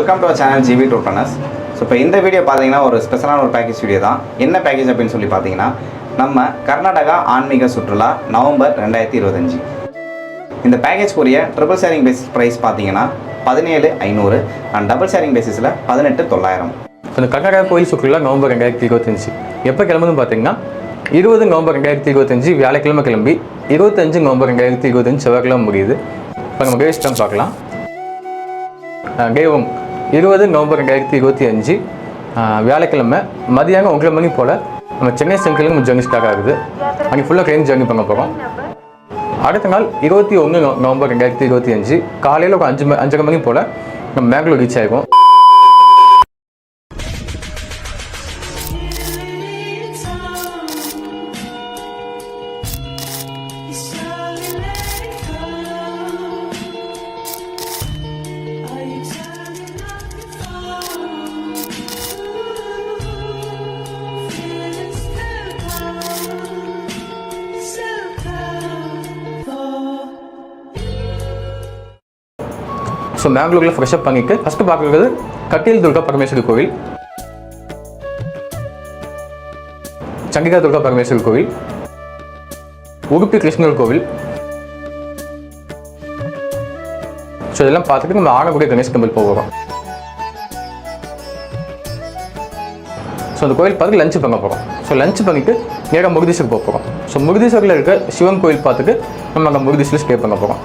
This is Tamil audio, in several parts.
Welcome to channel GV tour plans so இப்போ இந்த வீடியோ பார்த்தீங்கன்னா ஒரு ஸ்பெஷலான ஒரு பேக்கேஜ் வீடியோ தான். என்ன பேக்கேஜ் அப்படின்னு சொல்லி பார்த்தீங்கன்னா நம்ம கர்நாடகா ஆன்மீக சுற்றுலா நவம்பர் ரெண்டாயிரத்தி இருபத்தஞ்சி. இந்த பேக்கேஜ்க்குரிய ட்ரிபிள் ஷேரிங் பேசிஸ் ப்ரைஸ் பார்த்தீங்கன்னா பதினேழு ஐநூறு அண்ட் டபுள் ஷேரிங் பேசிஸில் பதினெட்டு தொள்ளாயிரம். இந்த கர்நாடகா கோயில் சுற்றுலா நவம்பர் ரெண்டாயிரத்தி இருபத்தஞ்சு. எப்போ கிளம்புதுன்னு பார்த்தீங்கன்னா இருபது நவம்பர் ரெண்டாயிரத்தி இருபத்தஞ்சு வியாழக்கிழமை கிளம்பி இருபத்தஞ்சு நவம்பர் ரெண்டாயிரத்தி இருபத்தஞ்சு செவ்வாய்க்கிழமை முடியுது. இப்போ நம்ம டேஸ் பார்க்கலாம். தேவம் இருபது நவம்பர் ரெண்டாயிரத்தி இருபத்தி அஞ்சு வியாழக்கிழமை மதியானம் ஒன்றரை மணி போல் நம்ம சென்னை சென்ட்ரலுக்கு நம்ம ஸ்டார்ட் ஆகுது அங்கே ஃபுல்லாக ட்ரெயின் ஜேர்னி பண்ண போகிறோம் அடுத்த நாள் இருபத்தி ஒன்று நவம்பர் ரெண்டாயிரத்தி இருபத்தி அஞ்சு காலையில் ஒரு அஞ்சு அஞ்சரை மணி போல் நம்ம மேங்களூர் ரீச் ஆகிருக்கோம் ஸோ மேங்களூரில் ஃப்ரெஷ்அப் பண்ணிட்டு ஃபஸ்ட்டு பார்க்குறது கட்டில் துர்கா பரமேஸ்வரி கோவில் சண்டிகா துர்கா பரமேஸ்வரி கோவில் உடுப்பி கிருஷ்ணர் கோவில் ஸோ இதெல்லாம் பார்த்துட்டு நம்ம ஆனகுடி கணேஷ் டெம்பிள் போகிறோம் ஸோ அந்த கோயில் பார்த்து லஞ்ச் பண்ண போகிறோம் ஸோ லஞ்ச் பண்ணிட்டு நேராக முருதீஸ்வர் போக போகிறோம் ஸோ முருதீஸ்வரில் இருக்க சிவன் கோயில் பார்த்துட்டு நம்ம அங்கே முருதீஸ்வரில் ஸ்டே பண்ண போகிறோம்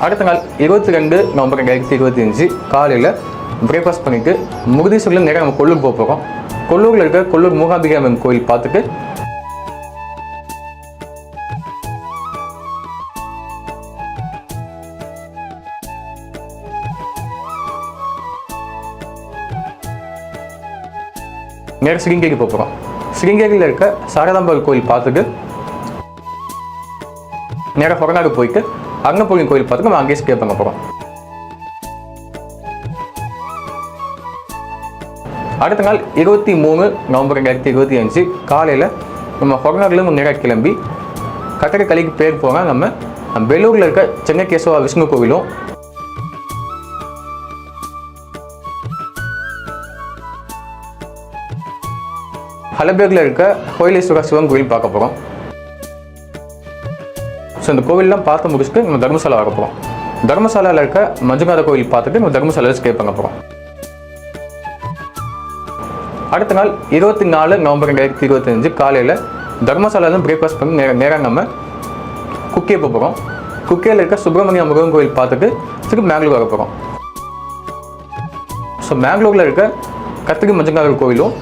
அடுத்த நாள் இருபத்தி ரெண்டு நவம்பர் ரெண்டாயிரத்தி இருபத்தி அஞ்சு காலையில் பிரேக்ஃபாஸ்ட் பண்ணிவிட்டு முருதீஸ்வரில் நேராக நம்ம கொல்லூர் போக போகிறோம் கொல்லூரில் இருக்க கொல்லூர் மூகாம்பிகை அம்மன் கோயில் பார்த்துட்டு நேராக சிருங்கேரி போக போகிறோம் சிருங்கேரியில் இருக்க சாரதாம்பாள் கோயில் பார்த்துட்டு நேராக ஹொரநாடு போயிட்டு அங்கப்பூரி கோயில் பார்த்து நம்ம அங்கேயே ஸ்டே பண்ண போகிறோம் அடுத்த நாள் இருபத்தி மூணு நவம்பர் ரெண்டாயிரத்தி இருபத்தி அஞ்சு காலையில் நம்ம ஹொரநாடுலேருந்து நேராக கிளம்பி கட்டடக்கலைக்கு பேர் போக நம்ம பெலூரில் இருக்க சென்னை கேசவா விஷ்ணு கோவிலும் ஹலபேக்கில் இருக்க கோயிலேஸ்வரா சிவன் கோயில் பார்க்க போகிறோம் ஸோ இந்த கோவிலெலாம் பார்த்து முடிச்சுட்டு நம்ம தர்மசாலா வர போகிறோம் தர்மசாலாவில் இருக்க மஞ்சுநாத கோவில் பார்த்துட்டு நம்ம தர்மசாலாவில் ஸ்டே பண்ண போகிறோம் அடுத்த நாள் இருபத்தி நாலு நவம்பர் ரெண்டாயிரத்தி இருபத்தஞ்சு காலையில் தர்மசாலாவில் பிரேக்ஃபாஸ்ட் பண்ணி நேர நேராக நம்ம குக்கே போக போகிறோம் குக்கேயில் இருக்க சுப்பிரமணிய முருகன் கோயில் பார்த்துட்டு திருப்பி மேங்களூர் வர போகிறோம் ஸோ மேங்களூரில் இருக்க கத்திரி மஞ்சங்காதர் கோயிலும்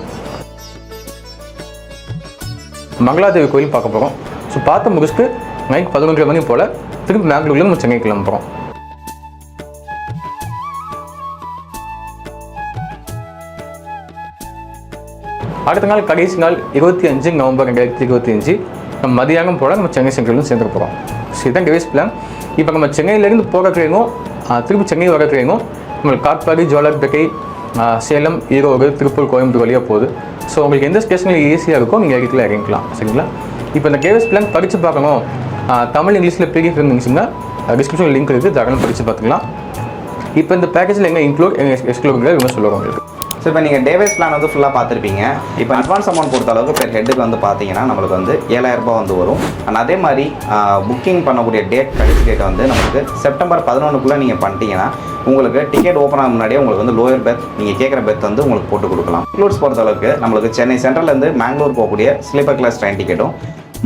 மங்களாதேவி கோயிலும் பார்க்க போகிறோம் ஸோ பார்த்து முடிச்சுட்டு நைட் பதினொன்றரை மணி போல் திருப்பி மேங்களூர்ல நம்ம சென்னை கிளம்புறோம். அடுத்த நாள் கடைசி நாள் இருபத்தி அஞ்சு நவம்பர் ரெண்டாயிரத்தி இருபத்தி அஞ்சு நம்ம மதியானம் போல் நம்ம சென்னை சென்ட்ரலும் சேர்ந்து போகிறோம் ஸோ இதுதான் டேஸ் பிளான் இப்போ நம்ம சென்னையிலேருந்து போகிற ட்ரெயினும் திருப்பி சென்னை வர ட்ரெயினும் நம்மளுக்கு காட்பாடி ஜோலார்பேட்டை சேலம் ஈரோடு திருப்பூர் கோயம்புத்தூர் வழியாக போகுது. ஸோ உங்களுக்கு எந்த ஸ்டேஷனில் ஈஸியாக இருக்கோ நீங்கள் இடத்துல இறங்கிக்கலாம். சரிங்களா? இப்போ இந்த கேவிஎஸ் பிளான் படித்து பார்க்கணும். தமிழ் இங்கிலீஷில் பிடிஎஃப் இருந்துச்சுன்னா டிஸ்கிரிப்ஷன் லிங்க் இருக்குது. தாராளம் படித்து பார்த்துக்கலாம். இப்போ இந்த பேக்கேஜில் எங்கே இன்க்ளூட் எங்கள் எக்ஸ்க்ளூட் இவங்க சொல்லுவாங்க உங்களுக்கு. ஸோ இப்போ நீங்கள் டேவேஸ் பிளான் வந்து ஃபுல்லாக பார்த்துருப்பீங்க. இப்போ அட்வான்ஸ் அமௌண்ட் பொறுத்த அளவுக்கு பெர் ஹெட்டுக்கு வந்து பார்த்தீங்கன்னா நம்மளுக்கு வந்து ஏழாயிரம் ரூபாய் வந்து வரும். அண்ட் அதே மாதிரி புக்கிங் பண்ணக்கூடிய டேட் கடைசி டேட் வந்து நமக்கு செப்டம்பர் பதினொன்றுக்குள்ளே நீங்கள் பண்ணிட்டீங்கன்னா உங்களுக்கு டிக்கெட் ஓப்பன் ஆக முன்னாடியே உங்களுக்கு வந்து லோயர் பெர்த் நீங்கள் கேட்குற பெர்த் வந்து உங்களுக்கு போட்டு கொடுக்கலாம். இன்க்ளூட்ஸ் பொறுத்த அளவுக்கு நம்மளுக்கு சென்னை சென்ட்ரல்லேருந்து மேங்களூர் போகக்கூடிய ஸ்லீப்பர் கிளாஸ் ட்ரெயின் டிக்கெட்டும்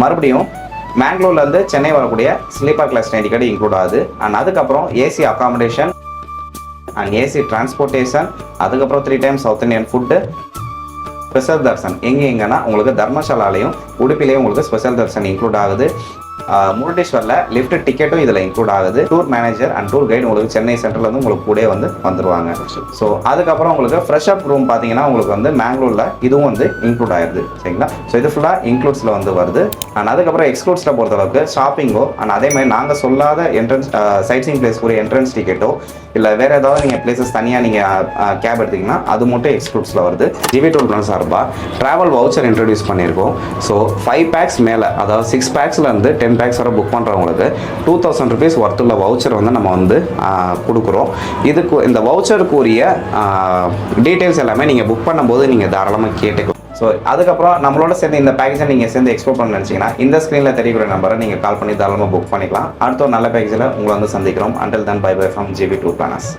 மறுபடியும் மேங்களூர்லேருந்து சென்னை வரக்கூடிய sleeper class train ticket include ஆகுது. அண்ட் அதுக்கப்புறம் AC accommodation and AC transportation அதுக்கப்புறம் three times South Indian food special darshan எங்கே எங்கன்னா உங்களுக்கு தர்மசாலாலையும் உடுப்பிலையும் உங்களுக்கு ஸ்பெஷல் தர்சன் இன்க்ளூட் ஆகுது. முருடேஸ்வரில் லிஃப்ட் டிக்கெட்டும் இதில் இன்க்ளூட் ஆகுது. Tour manager and tour guide உங்களுக்கு சென்னை சென்ட்ரல் வந்து உங்களுக்கு கூட வந்து வந்துருவாங்க. ஸோ அதுக்கப்புறம் உங்களுக்கு ஃப்ரெஷ் அப் ரூம் பார்த்தீங்கன்னா உங்களுக்கு வந்து மேங்களூரில் இதுவும் வந்து இன்க்ளூட் ஆயிருது. சரிங்களா? ஸோ இது ஃபுல்லாக இன்க்ளூட்ஸில் வந்து வருது. அண்ட் அதுக்கப்புறம் எக்ஸ்க்ளூட்ஸில் பொறுத்தளவுக்கு ஷாப்பிங்கோ அண்ட் அதே மாதிரி நாங்கள் சொல்லாத என்ட்ரன்ஸ் சைட் சைட்ஸிங் பிளேஸ் ஒரு என்ட்ரன்ஸ் டிக்கெட்டோ இல்லை வேறு ஏதாவது நீங்கள் பிளேசஸ் தனியாக நீங்கள் கேப் எடுத்தீங்கன்னா அது மட்டும் எக்ஸ்க்ளூட்ஸில் வருது. ஜிவி டூர் பிளான் சார்பாக ட்ராவல் வவுச்சர் இன்ட்ரடியூஸ் பண்ணியிருக்கோம். ஸோ ஃபைவ் பேக்ஸ் மேலே அதாவது சிக்ஸ் பேக்ஸில் இருந்து டென் பேக்ஸ் புக் பண்ணுறவங்களுக்கு டூ தௌசண்ட் ருபீஸ் ஒர்த்துள்ள வவுச்சர் வந்து நம்ம வந்து கொடுக்குறோம். இதுக்கு இந்த வவுச்சருக்குரிய டீட்டெயில்ஸ் எல்லாமே நீங்கள் புக் பண்ணும்போது நீங்கள் தாராளமாக கேட்டுக்கலாம் ஸோ அதுக்கப்புறம் நம்மளோட சேர்ந்து இந்த பேக்கேஜை நீங்கள் சேர்ந்து எக்ஸ்ப்ளோர் பண்ண நினச்சிங்கன்னா இந்த ஸ்க்ரீனில் தெரியக்கூடிய நம்பரை நீங்கள் கால் பண்ணி தாராளமாக புக் பண்ணிக்கலாம். அடுத்த ஒரு நல்ல பேக்கேஜில் உங்களை வந்து சந்திக்கிறோம். Until then bye bye from GV tour plans